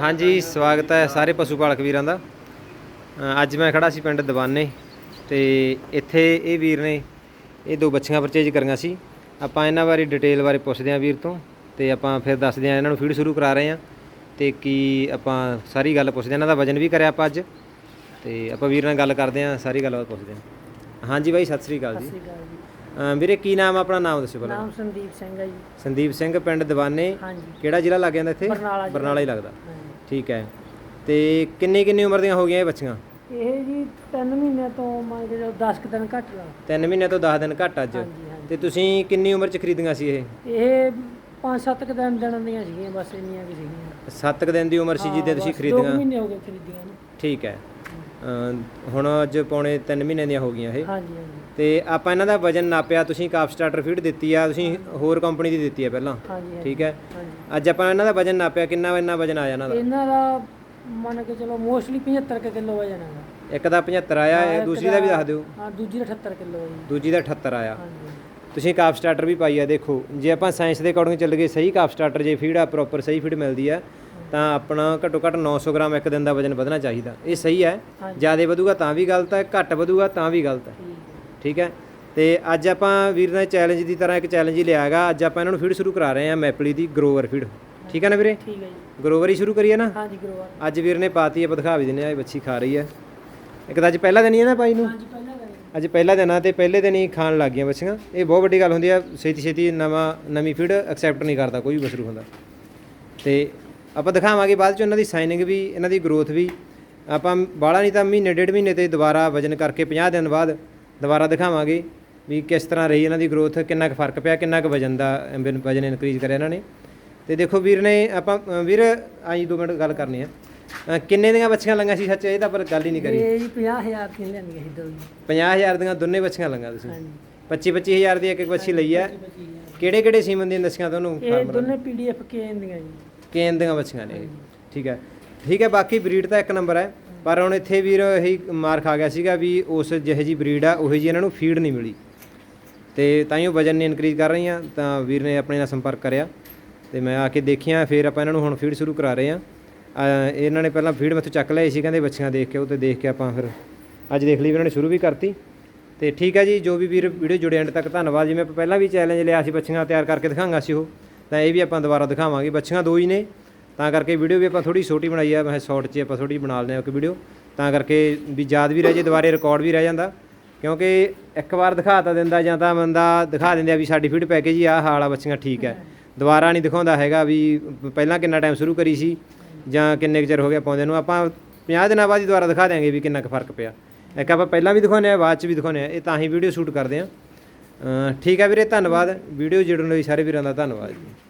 ਹਾਂਜੀ ਸਵਾਗਤ ਹੈ ਸਾਰੇ ਪਸ਼ੂ ਪਾਲਕ ਵੀਰਾਂ ਦਾ। ਅੱਜ ਮੈਂ ਖੜਾ ਸੀ ਪਿੰਡ ਦਵਾਨੇ ਤੇ ਇੱਥੇ ਇਹ ਵੀਰ ਨੇ ਇਹ ਦੋ ਬੱਚੀਆਂ ਪਰਚੇਜ ਕਰੀਆਂ ਸੀ। ਆਪਾਂ ਇਹਨਾਂ ਬਾਰੇ ਡਿਟੇਲ ਬਾਰੇ ਪੁੱਛਦੇ ਹਾਂ ਵੀਰ ਤੋਂ ਤੇ ਆਪਾਂ ਫਿਰ ਦੱਸਦੇ ਹਾਂ ਇਹਨਾਂ ਨੂੰ ਫੀਡ ਸ਼ੁਰੂ ਕਰਾ ਰਹੇ ਹਾਂ ਤੇ ਕੀ ਆਪਾਂ ਸਾਰੀ ਗੱਲ ਪੁੱਛਦੇ ਹਾਂ। ਇਹਨਾਂ ਦਾ ਵਜਨ ਵੀ ਕਰਿਆ ਆਪਾਂ ਅੱਜ ਤੇ ਆਪਾਂ ਵੀਰ ਨਾਲ ਗੱਲ ਕਰਦੇ ਹਾਂ ਸਾਰੀ ਗੱਲਬਾਤ ਪੁੱਛਦੇ ਹਾਂ। ਹਾਂਜੀ ਬਾਈ ਸਤਿ ਸ੍ਰੀ ਅਕਾਲ ਜੀ। ਸਤਿ ਸ਼੍ਰੀ ਅਕਾਲ ਜੀ। ਅ, ਵੀਰੇ ਕੀ ਨਾਮ ਆ? ਆਪਣਾ ਨਾਮ ਦੱਸਿਓ ਪਹਿਲਾਂ। ਨਾਮ ਸੰਦੀਪ ਸਿੰਘ ਹੈ ਜੀ। ਸੰਦੀਪ ਸਿੰਘ ਪਿੰਡ ਦਵਾਨੇ ਕਿਹੜਾ ਜ਼ਿਲ੍ਹਾ ਲੱਗ ਜਾਂਦਾ ਇੱਥੇ? ਬਰਨਾਲਾ ਹੀ ਲੱਗਦਾ। ਠੀਕ ਹੈ। ਤੇ ਕਿੰਨੀ ਕਿੰਨੀ ਉਮਰ ਦੀਆਂ ਹੋ ਗਈਆਂ ਇਹ ਬੱਚੀਆਂ? ਇਹ ਜੀ 3 ਮਹੀਨੇ ਤੋਂ ਮੰਨ ਕੇ ਚਲੋ 10 ਕੁ ਦਿਨ ਘੱਟ ਲਾ। 3 ਮਹੀਨੇ ਤੋਂ 10 ਦਿਨ ਘੱਟ ਅੱਜ। ਹਾਂਜੀ ਹਾਂਜੀ। ਤੇ ਤੁਸੀਂ ਕਿੰਨੀ ਉਮਰ ਚ ਖਰੀਦੀਆਂ ਸੀ ਇਹ? ਇਹ 5-7 ਕੁ ਦਿਨ ਦਿਨ ਦੀਆਂ ਸੀਗੀਆਂ ਬਸ ਇੰਨੀਆਂ ਕਿ ਸੀਗੀਆਂ। 7 ਦਿਨ ਦੀ ਉਮਰ ਸੀ ਜਿੱਦੇ ਤੁਸੀਂ ਦੋ ਖਰੀਦੀਆਂ। ਮਹੀਨੇ ਹੋ ਗਏ ਖਰੀਦੀਆਂ ਨੂੰ। ਠੀਕ ਹੈ। ਹੁਣ ਅੱਜ ਪੌਣੇ 3 ਮਹੀਨੇ ਦੀਆਂ ਹੋ ਗਈਆਂ ਇਹ। ਹਾਂਜੀ ਹਾਂਜੀ। ਤੇ ਆਪਾਂ ਇਹਨਾਂ ਦਾ ਵਜਨ ਨਾਪਿਆ ਤੁਸੀਂ ਕਾਫ ਸਟਾਰਟਰ ਫੀਡ ਦਿੱਤੀ ਆ ਤੁਸੀਂ ਹੋਰ ਕੰਪਨੀ ਦੀ ਦਿੱਤੀ ਆ ਪਹਿਲਾਂ। ਹਾਂਜੀ ਠੀਕ ਹੈ? ਅੱਜ ਆਪਾਂ ਇਹਨਾਂ ਦਾ ਵਜਨ ਨਾਪਿਆ ਕਿੰਨਾ ਇੰਨਾ ਵਜਨ ਆਇਆ ਇਹਨਾਂ ਦਾ? ਇਹਨਾਂ ਦਾ ਮੰਨ ਕੇ ਚਲੋ ਮੋਸਟਲੀ 75 ਕੁ ਕਿਲੋ ਵਜਨ ਹੈਗਾ। ਇੱਕ ਦਾ 75 ਆਇਆ ਦੂਸਰੀ ਦਾ ਵੀ ਦੱਸ ਦਿਓ। ਹਾਂ ਦੂਜੀ ਦਾ 78 ਕਿਲੋ ਜੀ। ਦੂਜੀ ਦਾ 78 ਆਇਆ। ਹਾਂਜੀ। ਤੁਸੀਂ ਕਾਫ ਸਟਾਰਟਰ ਵੀ ਪਾਈ ਆ ਦੇਖੋ ਜੇ ਆਪਾਂ ਸਾਇੰਸ ਦੇ ਅਕੋਰਡਿੰਗ ਚੱਲ ਗਏ ਸਹੀ ਕਾਫ ਸਟਾਰਟਰ ਜੇ ਫੀਡ ਆ ਪ੍ਰੋਪਰ ਸਹੀ ਫੀਡ ਮਿਲਦੀ ਆ ਤਾਂ ਆਪਣਾ ਘੱਟੋ ਘੱਟ 900 ਗ੍ਰਾਮ ਇੱਕ ਦਿਨ ਦਾ ਵਜਨ ਵਧਣਾ ਚਾਹੀਦਾ। ਇਹ ਸਹੀ ਹੈ। ਜ਼ਿਆਦਾ ਵਧੂਗਾ ਤਾਂ ਵੀ ਗਲਤ ਹੈ ਘੱਟ ਵਧੂਗਾ ਤਾਂ ਵੀ ਗਲਤ ਹੈ। ਠੀਕ ਹੈ। ਤੇ ਅੱਜ ਆਪਾਂ ਵੀਰ ਨੇ ਚੈਲੰਜ ਦੀ ਤਰ੍ਹਾਂ ਇੱਕ ਚੈਲੰਜ ਹੀ ਲਿਆ ਹੈਗਾ। ਅੱਜ ਆਪਾਂ ਇਹਨਾਂ ਨੂੰ ਫੀਡ ਸ਼ੁਰੂ ਕਰਾ ਰਹੇ ਹਾਂ ਮੈਪਲੀ ਦੀ ਗਰੋਵਰ ਫੀਡ ਠੀਕ ਹੈ ਨਾ ਵੀਰੇ? ਠੀਕ ਹੈ ਜੀ। ਗਰੋਵਰ ਹੀ ਸ਼ੁਰੂ ਕਰੀਏ ਨਾ? ਹਾਂਜੀ ਗਰੋਵਰ ਅੱਜ ਵੀਰ ਨੇ ਪਾਤੀ ਆਪਾਂ ਦਿਖਾ ਵੀ ਦਿੰਦੇ ਆ ਇਹ ਬੱਚੀ ਖਾ ਰਹੀ ਹੈ। ਇੱਕ ਤਾਂ ਅੱਜ ਪਹਿਲਾ ਦਿਨ ਹੀ ਹੈ ਨਾ ਪਾਈ ਨੂੰ? ਹਾਂਜੀ ਪਹਿਲਾਂ ਦਾ ਅੱਜ ਪਹਿਲਾ ਦਿਨ ਆ ਤੇ ਪਹਿਲੇ ਦਿਨ ਹੀ ਖਾਣ ਲੱਗ ਗਈਆਂ ਬੱਚੀਆਂ ਇਹ ਬਹੁਤ ਵੱਡੀ ਗੱਲ ਹੁੰਦੀ ਆ ਛੇਤੀ ਛੇਤੀ ਨਵਾਂ ਨਵੀਂ ਫੀਡ ਐਕਸੈਪਟ ਨਹੀਂ ਕਰਦਾ ਕੋਈ ਵੀ ਬਸਰੂ ਹੁੰਦਾ। ਤੇ ਆਪਾਂ ਦਿਖਾਵਾਂਗੇ ਬਾਅਦ ਚ ਇਹਨਾਂ ਦੀ ਸਾਈਨਿੰਗ ਵੀ ਇਹਨਾਂ ਦੀ ਗਰੋਥ ਵੀ। ਆਪਾਂ ਬਾਹਲਾ ਨਹੀਂ ਤਾਂ ਮਹੀਨੇ ਡੇਢ ਮਹੀਨੇ ਤੇ ਦੁਬਾਰਾ ਵਜਨ ਕਰਕੇ 50 ਦਿਨ ਬਾਅਦ ਦੁਬਾਰਾ ਦਿਖਾਵਾਂਗੇ ਵੀ ਕਿਸ ਤਰ੍ਹਾਂ ਰਹੀ ਇਹਨਾਂ ਦੀ ਗਰੋਥ ਕਿੰਨਾ ਕੁ ਫ਼ਰਕ ਪਿਆ ਕਿੰਨਾ ਕੁ ਵਜਨ ਦਾ ਵਜਨ ਇਨਕਰੀਜ਼ ਕਰਿਆ ਇਹਨਾਂ ਨੇ। ਤੇ ਦੇਖੋ ਵੀਰ ਨੇ ਆਪਾਂ ਵੀਰ ਆਈ 2 ਮਿੰਟ ਗੱਲ ਕਰਨੀ ਆ। ਕਿੰਨੇ ਦੀਆਂ ਬੱਚੀਆਂ ਲੰਗਾ ਸੀ ਸੱਚ ਇਹ ਤਾਂ ਪਰ ਗੱਲ ਹੀ ਨਹੀਂ ਕਰੀ। ਇਹ ਜੀ 50000 ਦੀਆਂ ਲੈਂਦੀਆਂ ਸੀ ਦੋ ਜੀ 50000 ਦੀਆਂ ਦੋਨੇ ਬੱਚੀਆਂ ਲੰਗਾ ਤੁਸੀਂ। ਹਾਂਜੀ। 25 25000 ਦੀ ਇੱਕ ਇੱਕ ਬੱਚੀ ਲਈ ਆ। ਕਿਹੜੇ ਕਿਹੜੇ ਸੀਮਨ ਦੀਆਂ ਦੱਸੀਆਂ ਤੁਹਾਨੂੰ ਇਹ ਦੋਨੇ ਪੀਡੀਐਫ ਕੇ ਦੀਆਂ ਜੀ। ਕੇਨ ਦੀਆਂ ਬੱਚੀਆਂ ਨੇ ਇਹ। ਠੀਕ ਹੈ। ਠੀਕ ਹੈ, ਬਾਕੀ ਬਰੀਡ ਤਾਂ ਇੱਕ ਨੰਬਰ ਹੈ। ਪਰ ਹੁਣ ਇੱਥੇ ਵੀਰ ਇਹੀ ਮਾਰ ਖਾ ਗਿਆ ਸੀਗਾ ਵੀ ਉਸ ਜਿਹੇ ਜੀ ਬਰੀਡ ਆ, ਉਹੀ ਜੀ ਇਹਨਾਂ ਨੂੰ ਫੀਡ ਨਹੀਂ ਮਿਲੀ। ਤੇ ਤਾਂ ਹੀ ਉਹ ਵਜਨ ਨਹੀਂ ਇਨਕਰੀਜ਼ ਕਰ ਰਹੀਆਂ, ਤਾਂ ਵੀਰ ਨੇ ਆਪਣੇ ਨਾਲ ਸੰਪਰਕ ਕਰਿਆ। ਤੇ ਮੈਂ ਆ ਕੇ ਦੇਖਿਆ, ਫਿਰ ਆਪਾਂ ਇਹਨਾਂ ਨੂੰ ਹੁਣ ਫੀਡ ਸ਼ੁਰੂ ਕਰਾ ਰਹੇ ਆ ਇਹਨਾਂ ਨੇ ਪਹਿਲਾਂ ਫੀਡ ਮੈਥੋਂ ਚੱਕ ਲਏ ਸੀ, ਕਹਿੰਦੇ ਬੱਚੀਆਂ ਦੇਖ ਕੇ, ਉਹ ਤੇ ਦੇਖ ਕੇ ਆਪਾਂ ਫਿਰ ਅੱਜ ਦੇਖ ਲਈ ਵੀ ਇਹਨਾਂ ਨੇ ਸ਼ੁਰੂ ਵੀ ਕਰਤੀ। ਤੇ ਠੀਕ ਹੈ ਜੀ, ਜੋ ਵੀ ਵੀਰ ਵੀਡੀਓ ਜੁੜੇ ਐਂਡ ਤੱਕ, ਧੰਨਵਾਦ। ਜਿਵੇਂ ਆਪਾਂ ਪਹਿਲਾਂ ਵੀ ਚੈਲੰਜ ਲਿਆ ਸੀ ਬੱਚੀਆਂ ਤਿਆਰ ਕਰਕੇ ਦਿਖਾਵਾਂਗਾ ਸੀ ਉਹ। ਤਾਂ ਇਹ ਵੀ ਆਪਾਂ ਦੁਬਾਰਾ ਦਿਖਾਵਾਂਗੇ। ਬੱਚੀਆਂ ਦੋ ਹੀ ਨੇ। ਤਾਂ ਕਰਕੇ ਵੀਡੀਓ ਵੀ ਆਪਾਂ ਥੋੜੀ ਛੋਟੀ ਬਣਾਈ ਆ। ਮੈਂ ਸ਼ਾਰਟ 'ਚ ਆਪਾਂ ਥੋੜੀ ਬਣਾ ਲੈਂਦੇ ਹਾਂ ਇੱਕ ਵੀਡੀਓ। ਤਾਂ ਕਰਕੇ ਵੀ ਯਾਦ ਵੀ ਰਹਿ ਜੇ, ਦੁਬਾਰੇ ਰਿਕਾਰਡ ਵੀ ਰਹਿ ਜਾਂਦਾ। ਕਿਉਂਕਿ ਇੱਕ ਵਾਰ ਦਿਖਾ ਤਾਂ ਦਿੰਦਾ ਜਾਂ ਤਾਂ ਬੰਦਾ ਦਿਖਾ ਦਿੰਦਾ ਵੀ ਸਾਡੀ ਫੀਡ ਪੈਕੇਜ ਹੀ ਆ ਹਾਲ ਆ ਬੱਚੀਆਂ ਠੀਕ ਹੈ। ਦੁਬਾਰਾ ਨਹੀਂ ਦਿਖਾਉਂਦਾ ਹੈਗਾ ਵੀ ਪਹਿਲਾਂ ਕਿੰਨਾ ਟਾਈਮ ਸ਼ੁਰੂ ਕਰੀ ਸੀ ਜਾਂ ਕਿੰਨੇ ਕੁ ਚਿਰ ਹੋ ਗਿਆ ਪਾਉਂਦੇ ਨੂੰ। ਆਪਾਂ 50 ਦਿਨਾਂ ਬਾਅਦ ਹੀ ਦੁਬਾਰਾ ਦਿਖਾ ਦਿਆਂਗੇ ਵੀ ਕਿੰਨਾ ਕੁ ਫ਼ਰਕ ਪਿਆ। ਇੱਕ ਆਪਾਂ ਪਹਿਲਾਂ ਵੀ ਦਿਖਾਉਂਦੇ ਆ ਬਾਅਦ ਚ ਵੀ ਦਿਖਾਉਂਦੇ ਆ ਇਹ ਤਾਂ ਹੀ ਵੀਡੀਓ ਸ਼ੂਟ ਕਰਦੇ ਆ ਠੀਕ ਹੈ ਵੀਰੇ ਧੰਨਵਾਦ। ਵੀਡੀਓ ਜੁੜਨ ਲਈ ਸਾਰੇ ਵੀਰਾਂ ਦਾ ਧੰਨਵਾਦ ਜੀ।